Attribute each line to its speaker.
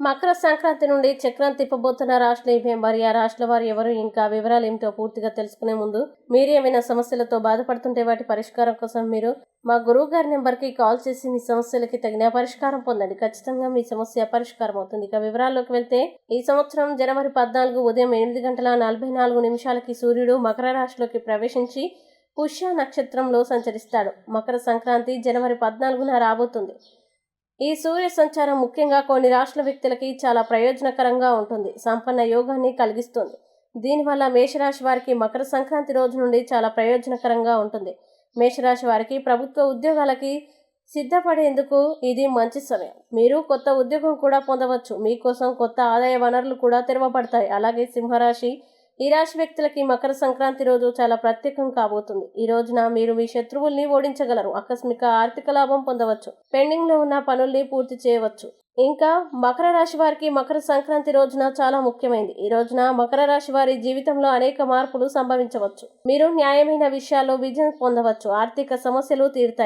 Speaker 1: మకర సంక్రాంతి నుండి చక్రం తిప్పబోతున్న రాష్ట్ర ఇవే మరి ఆ రాష్ట్ర వారు ఎవరు? ఇంకా వివరాలు ఏమిటో పూర్తిగా తెలుసుకునే ముందు మీరు ఏమైనా సమస్యలతో బాధపడుతుంటే వాటి పరిష్కారం కోసం మీరు మా గురువు గారి నెంబర్కి కాల్ చేసి మీ సమస్యలకి తగిన పరిష్కారం పొందండి. ఖచ్చితంగా మీ సమస్య పరిష్కారం అవుతుంది. ఇక వివరాల్లోకి వెళ్తే ఈ సంవత్సరం జనవరి పద్నాలుగు ఉదయం ఎనిమిది గంటల నలభై నాలుగు నిమిషాలకి సూర్యుడు మకర రాశిలోకి ప్రవేశించి పుష్య నక్షత్రంలో సంచరిస్తాడు. మకర సంక్రాంతి జనవరి పద్నాలుగున రాబోతుంది. ఈ సూర్య సంచారం ముఖ్యంగా కొన్ని రాష్ట్ర వ్యక్తులకి చాలా ప్రయోజనకరంగా ఉంటుంది. సంపన్న యోగాన్ని కలిగిస్తుంది. దీనివల్ల మేషరాశి వారికి మకర సంక్రాంతి రోజు నుండి చాలా ప్రయోజనకరంగా ఉంటుంది. మేషరాశి వారికి ప్రభుత్వ ఉద్యోగాలకి సిద్ధపడేందుకు ఇది మంచి సమయం. మీరు కొత్త ఉద్యోగం కూడా పొందవచ్చు. మీకోసం కొత్త ఆదాయ వనరులు కూడా తెరవబడతాయి. అలాగే సింహరాశి ఈ రాశి వ్యక్తులకి మకర సంక్రాంతి రోజు చాలా ప్రత్యేకం కాబోతుంది. ఈ రోజున మీరు మీ శత్రువుల్ని ఓడించగలరు. ఆకస్మిక ఆర్థిక లాభం పొందవచ్చు. పెండింగ్లో ఉన్న పనుల్ని పూర్తి చేయవచ్చు. ఇంకా మకర రాశి వారికి మకర సంక్రాంతి రోజున చాలా ముఖ్యమైనది ఈ రోజున మకర రాశి వారి జీవితంలో అనేక మార్పులు సంభవించవచ్చు. మీరు న్యాయమైన విషయాల్లో విజయం పొందవచ్చు. ఆర్థిక సమస్యలు తీరుతాయి.